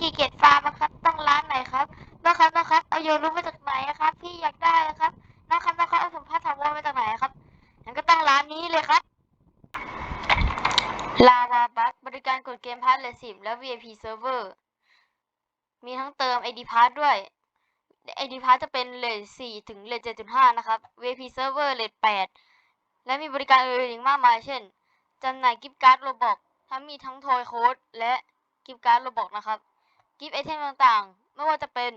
ขี้เกียจฟาร์มนะครับ ตั้งร้านไหนครับนะครับนะครับเอาโยนรู้มาจากไหนครับ พี่อยากได้นะครับนะครับนะครับเอาสมภาษณ์ถามว่ามาจากไหนครับฉันก็ตั้งร้านนี้เลยครับลาลาบัคบริการกดเกมพาร์ทเลสิบและ VIP Server มีทั้งเติม ID พาร์ทด้วย ID พาร์ทจะเป็นเลทสี่ถึงเลทเจ็ดจุดห้านะครับ VIP Server เลทแปดและมีบริการอื่นๆมากมายเช่นจำหน่ายกิฟต์การ์ดโรบอกทั้งมีทั้งทอยโค้ดและกิฟต์การ์ดโรบอกนะครับ กิฟต์ไอเทมต่างๆ ไม่ว่าจะเป็น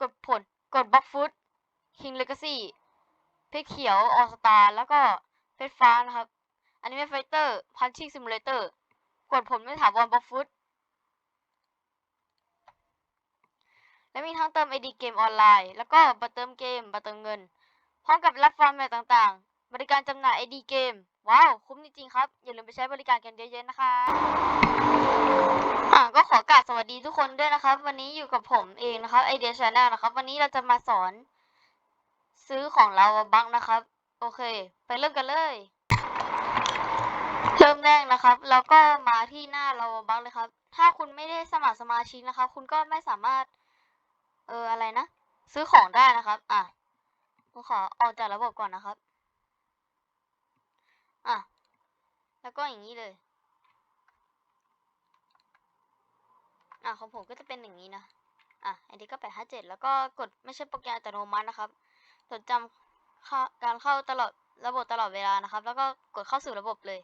กดผลกดบล็อกฟุตคิงเลกาซี่เพชรเขียวออสตาแล้วก็เพชรฟ้านะครับอันิเมะไฟเตอร์พันชิ n งซิมูเลเตอร์กดผลไม่ถาวรบล็อกฟุตและมีทั้งเติม ID เกมออนไลน์ แล้วก็บัตรเติมเกม บัตรเติมเงิน พร้อมกับรับฟอร์มแบบต่างๆ บริการจำหน่าย ID เกม ว้าว คุ้มจริงๆครับ อย่าลืมไปใช้บริการกันเยอะๆนะคะ อ่าก็ขอกราบสวัสดีทุกคนด้วยนะครับ วันนี้อยู่กับผมเองนะครับไอเดียชาแนลนะครับ วันนี้เราจะมาสอน ซื้อของเราบังนะครับ โอเค ไปเริ่มกันเลย เริ่มแรกนะครับแล้วก็มาที่หน้าเราบังเลยครับ ถ้าคุณไม่ได้สมัครสมาชิกนะครับ คุณก็ไม่สามารถ เอออะไรนะ ซื้อของได้นะครับ อะผมขอออกจากระบบก่อนนะครับ อะ แล้วก็อย่างนี้เลย อะของผมก็จะเป็นอย่างนี้นะ อะ อันนี้ก็แปดห้าเจ็ดแล้วก็กดไม่ใช่โปรแกรมอัตโนมัตินะครับจดจำการเข้าตลอดระบบตลอดเวลานะครับ แล้วก็กดเข้าสู่ระบบเลย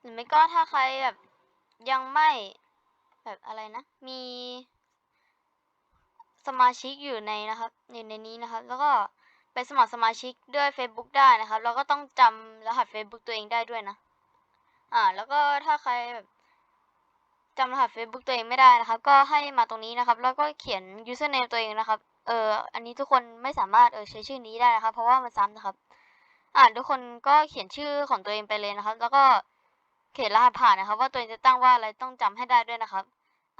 หรือไม่ก็ถ้าใครแบบยังไม่แบบอะไรนะ มีสมาชิกอยู่ในนะครับอยู่ในนี้นะครับ แล้วก็ไปสมัครสมาชิกด้วย Facebook ได้นะครับ แล้วก็ต้องจำรหัส Facebook ตัวเองได้ด้วยนะ อ่า แล้วก็ถ้าใครแบบ จำรหัส Facebook ตัวเองไม่ได้นะครับ ก็ให้มาตรงนี้นะครับ แล้วก็เขียน username ตัวเองนะครับ เอออันนี้ทุกคนไม่สามารถเออใช้ชื่อนี้ได้นะครับ เพราะว่ามันซ้ำนะครับ อ่าทุกคนก็เขียนชื่อของตัวเองไปเลยนะครับ แล้วก็เขียนรหัสผ่านนะครับ ว่าตัวเองจะตั้งว่าอะไรต้องจำให้ได้ด้วยนะครับ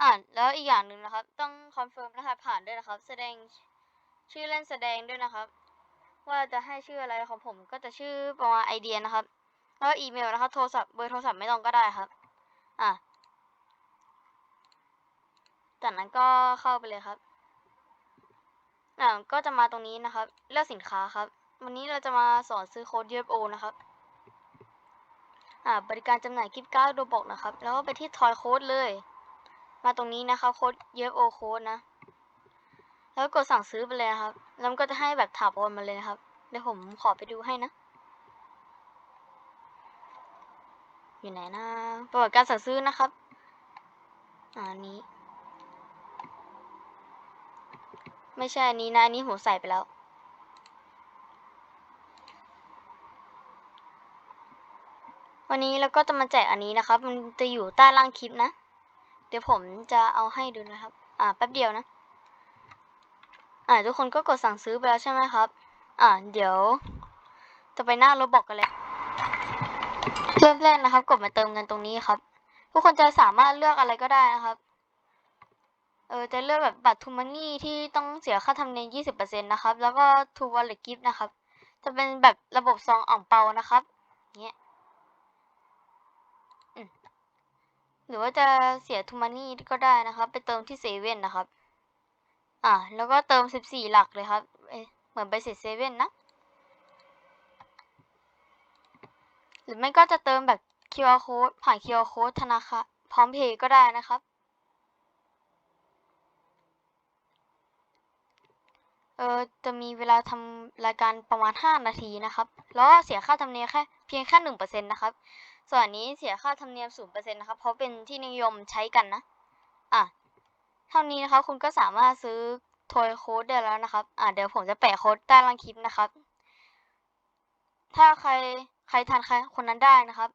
อ่าแล้วอีกอย่างหนึ่งนะครับ ต้องคอนเฟิร์มรหัสผ่านด้วยนะครับ แสดงชื่อเล่นแสดงด้วยนะครับ ว่าจะให้ชื่ออะไรของผม ก็จะชื่อประมาณไอเดียนะครับ แล้วอีเมลนะครับ โทรศัพท์เบอร์โทรศัพท์ไม่ต้องก็ได้ครับ อะ จากนั้นก็เข้าไปเลยครับอ่าก็จะมาตรงนี้นะครับ เลือกสินค้าครับ วันนี้เราจะมาสอนซื้อโค้ด UFO นะครับอ่าบริการจำหน่ายกิฟต์การ์ดโดบอกนะครับ แล้วก็ไปที่ทอยโค้ดเลย มาตรงนี้นะครับโค้ด UFO โค้ดนะ แล้วกดสั่งซื้อไปเลยนะครับ แล้วมันก็จะให้แบบถาวรมาเลยนะครับ เดี๋ยวผมขอไปดูให้นะ อยู่ไหนนะประวัติการสั่งซื้อนะครับ อันนี้ ไม่ใช่อันนี้นะอันนี้ผมใส่ไปแล้ว วันนี้เราก็จะมาแจกอันนี้นะครับ มันจะอยู่ใต้ล่างคลิปนะ เดี๋ยวผมจะเอาให้ดูนะครับ อ่าแป๊บเดียวนะ อ่าทุกคนก็กดสั่งซื้อไปแล้วใช่ไหมครับ อ่าเดี๋ยว จะไปหน้าโรบอกกันเลยเริ่มแรกนะครับ กดมาเติมเงินตรงนี้ครับ ทุกคนจะสามารถเลือกอะไรก็ได้นะครับ เออจะเลือกแบบบัตรทูมันนี่ที่ต้องเสียค่าธรรมเนียม20%นต์นะครับ แล้วก็ทูวอลเล็ตกิฟต์นะครับ จะเป็นแบบระบบซองอ่องเปานะครับเงี้ยหรือว่าจะเสียทูมันนี่ก็ได้นะครับ ไปเติมที่เซเว่นนะครับ อ่าแล้วก็เติม14หลักเลยครับเอ้ยเหมือนไปเสร็จเซเว่นนะหรือไม่ก็จะเติมแบบ QR code ผ่าน QR code ธนาคารพร้อมเพย์ก็ได้นะครับ เออจะมีเวลาทำรายการประมาณ 5 นาทีนะครับ แล้วเสียค่าธรรมเนียมแค่เพียงแค่หนึ่งเปอร์เซ็นต์นะครับ ส่วนนี้เสียค่าธรรมเนียมศูนย์เปอร์เซ็นต์นะครับ เพราะเป็นที่นิยมใช้กันนะ อะ เท่านี้นะครับคุณก็สามารถซื้อทอยโค้ดได้แล้วนะครับ อะเดี๋ยวผมจะแปะโค้ดใต้ล่างคลิปนะครับ ถ้าใครใครทันใครคนนั้นได้นะครับ